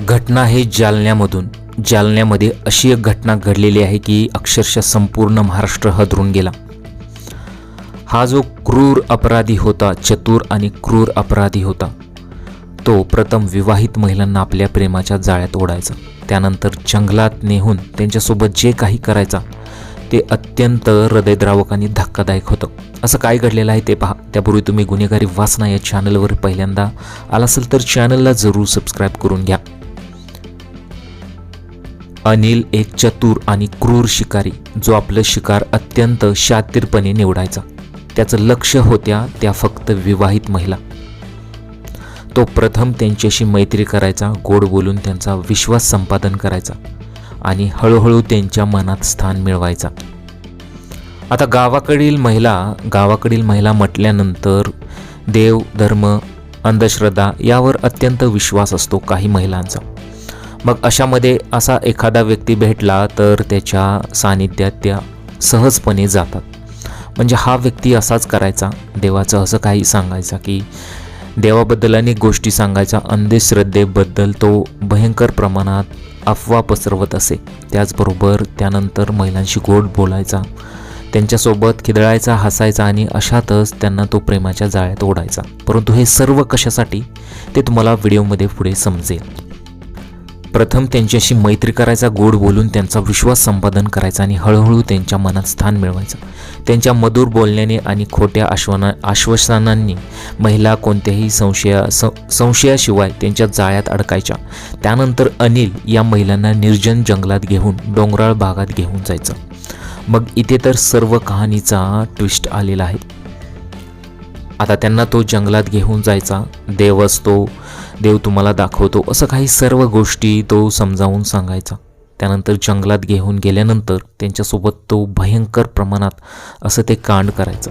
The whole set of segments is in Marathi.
घटना हे जालन्यामधून जालन्यामध्ये अशी एक घटना घडलेली आहे की अक्षरशः संपूर्ण महाराष्ट्र हदरून गेला. हा जो क्रूर अपराधी होता चतुर आणि क्रूर अपराधी होता तो प्रथम विवाहित महिलांना आपल्या प्रेमाच्या जाळ्यात ओढायचा. त्यानंतर जंगलात नेहून त्यांच्यासोबत जे काही करायचा ते अत्यंत हृदयद्रावक आणि धक्कादायक होतं. असं काय घडलेलं आहे ते पहा. त्यापूर्वी तुम्ही गुन्हेगारी वाचना या चॅनलवर पहिल्यांदा आला असेल तर चॅनलला जरूर सबस्क्राईब करून घ्या. अनिल एक चतुर आणि क्रूर शिकारी जो आपलं शिकार अत्यंत शातीरपणे निवडायचा. त्याचं लक्ष होत्या त्या फक्त विवाहित महिला. तो प्रथम त्यांच्याशी मैत्री करायचा गोड बोलून त्यांचा विश्वास संपादन करायचा आणि हळूहळू त्यांच्या मनात स्थान मिळवायचा. आता गावाकडील महिला गावाकडील महिला म्हटल्यानंतर देव धर्म अंधश्रद्धा यावर अत्यंत विश्वास असतो काही महिलांचा. मग अशामध्ये असा एखादा व्यक्ती भेटला तर त्याच्या सानिध्यात त्या सहजपणे जातात. म्हणजे हा व्यक्ती असाच करायचा. देवाचं असं काही सांगायचा की देवाबद्दल अनेक गोष्टी सांगायचा. अंधश्रद्धेबद्दल तो भयंकर प्रमाणात अफवा पसरवत असे. त्याचबरोबर त्यानंतर महिलांशी गोड बोलायचा. त्यांच्यासोबत खिदळायचा हसायचा आणि अशातच त्यांना तो प्रेमाच्या जाळ्यात ओढायचा. परंतु हे सर्व कशासाठी? ते तुम्हाला व्हिडिओमध्ये पुढे समजेल. प्रथम त्यांच्याशी मैत्री करायचा गोड बोलून त्यांचा विश्वास संपादन करायचा आणि हळूहळू त्यांच्या मनात स्थान मिळवायचं. त्यांच्या मधुर बोलण्याने आणि खोट्या आश्वाना आश्वासनांनी महिला कोणत्याही संशया संशयाशिवाय त्यांच्या जाळ्यात अडकायच्या. त्यानंतर अनिल या महिलांना निर्जन जंगलात घेऊन डोंगराळ भागात घेऊन जायचं. मग इथे तर सर्व कहाणीचा ट्विस्ट आलेला आहे. आता त्यांना तो जंगलात घेऊन जायचा. देव असतो देव तुम्हाला दाखवतो असं काही सर्व गोष्टी तो समजावून सांगायचा. त्यानंतर जंगलात घेऊन गेल्यानंतर त्यांच्यासोबत तो भयंकर प्रमाणात असं ते कांड करायचं.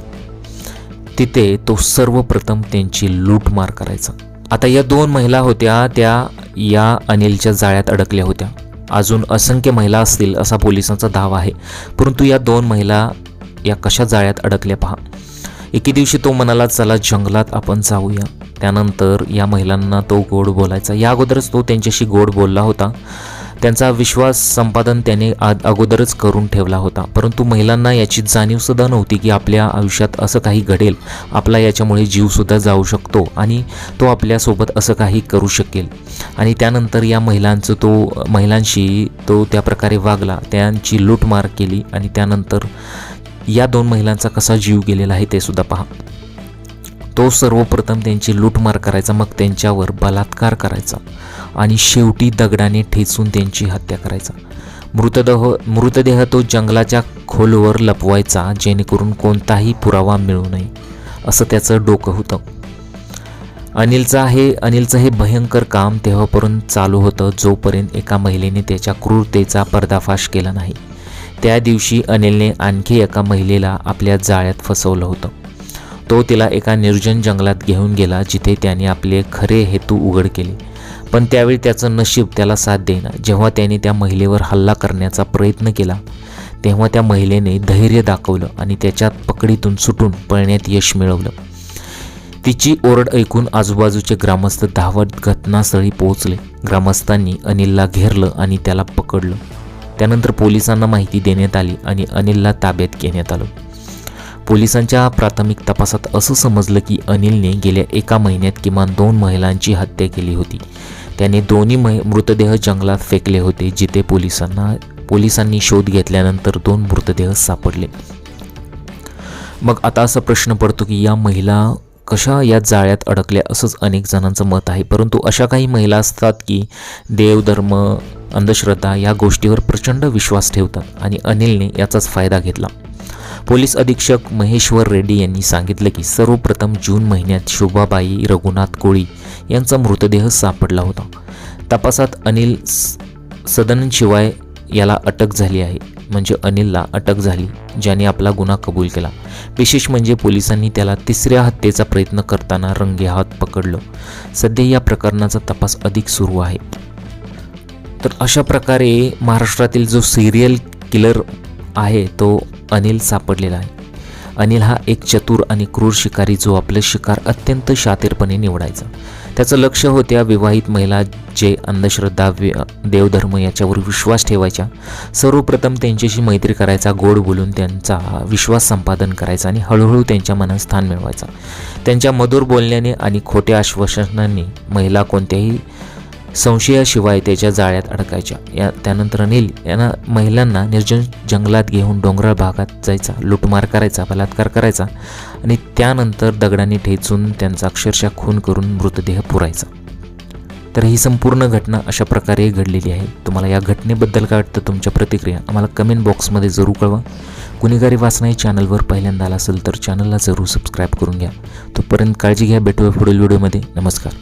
तिथे तो सर्वप्रथम त्यांची लूटमार करायचा. आता या दोन महिला होत्या त्या या अनिलच्या जाळ्यात अडकल्या होत्या. अजून असंख्य महिला असतील असा पोलिसांचा दावा आहे. परंतु या दोन महिला या कशा जाळ्यात अडकल्या पहा. एके दिवशी तो म्हणाला चला जंगलात आपण जाऊया. त्यानंतर या महिलांना तो गोड बोलायचा. या अगोदरच तो त्यांच्याशी गोड बोलला होता. त्यांचा विश्वास संपादन त्याने आ अगोदरच करून ठेवला होता. परंतु महिलांना याची जाणीवसुद्धा नव्हती की आपल्या आयुष्यात असं काही घडेल. आपला याच्यामुळे जीवसुद्धा जाऊ शकतो आणि तो आपल्यासोबत असं काही करू शकेल. आणि त्यानंतर या महिलांचं तो महिलांशी तो त्या प्रकारे वागला. त्यांची लूटमार केली आणि त्यानंतर या दोन महिलांचा कसा जीव गेलेला आहे ते सुद्धा पहा. तो सर्वप्रथम त्यांची लूटमार करायचा मग त्यांच्यावर बलात्कार करायचा आणि शेवटी दगडाने ठेचून त्यांची हत्या करायचा. मृतदेह मृतदेह तो जंगलाच्या खोलवर लपवायचा जेणेकरून कोणताही पुरावा मिळू नये असं त्याचं डोकं होतं. अनिलचा हे अनिलचं हे भयंकर काम तेव्हापर्यंत चालू होतं जोपर्यंत एका महिलेने त्याच्या क्रूरतेचा पर्दाफाश केला नाही. त्या दिवशी अनिलने आणखी एका महिलेला आपल्या जाळ्यात फसवलं होतं. तो तिला एका निर्जन जंगलात घेऊन गेला जिथे त्याने आपले खरे हेतू उघड केले. पण त्यावेळी त्याचं नशीब त्याला साथ देईना. जेव्हा त्याने त्या महिलेवर हल्ला करण्याचा प्रयत्न केला तेव्हा त्या महिलेने धैर्य दाखवलं आणि त्याच्यात पकडीतून सुटून पळण्यात यश मिळवलं. तिची ओरड ऐकून आजूबाजूचे ग्रामस्थ धावत घटनास्थळी पोहोचले. ग्रामस्थांनी अनिलला घेरलं आणि त्याला पकडलं. त्यानंतर पोलिसांना माहिती देण्यात आली आणि अनिलला ताब्यात घेण्यात आलं. पोलिसांच्या प्राथमिक तपासात असं समजलं की अनिलने गेल्या एका महिन्यात किमान दोन महिलांची हत्या केली होती. त्याने दोन्ही मै मृतदेह जंगलात फेकले होते जिथे पोलिसांना पोलिसांनी शोध घेतल्यानंतर दोन मृतदेह सापडले. मग आता असा प्रश्न पडतो की या महिला कशा या जाळ्यात अडकल्या असंच अनेक जणांचं मत आहे. परंतु अशा काही महिला असतात की देवधर्म अंधश्रद्धा या गोष्टीवर प्रचंड विश्वास ठेवतात आणि अनिलने याचाच फायदा घेतला. पोलीस अधीक्षक महेश्वर रेड्डी यांनी सांगितलं की सर्वप्रथम जून महिन्यात शोभाबाई रघुनाथ कोळी यांचा मृतदेह सापडला होता. तपासात अनिल स- सदनशिवाय याला अटक झाली आहे. म्हणजे अनिलला अटक झाली ज्याने आपला गुन्हा कबूल केला. विशेष म्हणजे पोलिसांनी त्याला तिसऱ्या हत्येचा प्रयत्न करताना रंगेहात पकडलं. सध्या या प्रकरणाचा तपास अधिक सुरू आहे. तर अशा प्रकारे महाराष्ट्रातील जो सिरियल किलर आहे तो अनिल सापडलेला आहे. अनिल हा एक चतुर आणि क्रूर शिकारी जो आपले शिकार अत्यंत शातीरपणे निवडायचा. त्याचं लक्ष होत्या विवाहित महिला जे अंधश्रद्धा देवधर्म याच्यावर विश्वास ठेवायच्या. सर्वप्रथम त्यांच्याशी मैत्री करायचा गोड बोलून त्यांचा विश्वास संपादन करायचा आणि हळूहळू त्यांच्या मनात स्थान मिळवायचा. त्यांच्या मधुर बोलण्याने आणि खोट्या आश्वासनांनी महिला कोणत्याही संशयाशिवाय त्याच्या जाळ्यात अडकायच्या. या त्यानंतर अनिल यांना महिलांना निर्जन जंगलात घेऊन डोंगराळ भागात जायचा लुटमार करायचा बलात्कार करायचा आणि त्यानंतर दगडाने ठेचून त्यांचा अक्षरशः खून करून मृतदेह पुरायचा. तर ही संपूर्ण घटना अशा प्रकारे घडलेली आहे. तुम्हाला या घटनेबद्दल काय वाटतं? तुमच्या प्रतिक्रिया आम्हाला कमेंट बॉक्समध्ये जरूर कळवा. गुन्हेगारी वाचना या चॅनलवर पहिल्यांदा आला असेल तर चॅनलला जरूर सबस्क्राईब करून घ्या. तोपर्यंत काळजी घ्या. भेटूया पुढील व्हिडिओमध्ये. नमस्कार.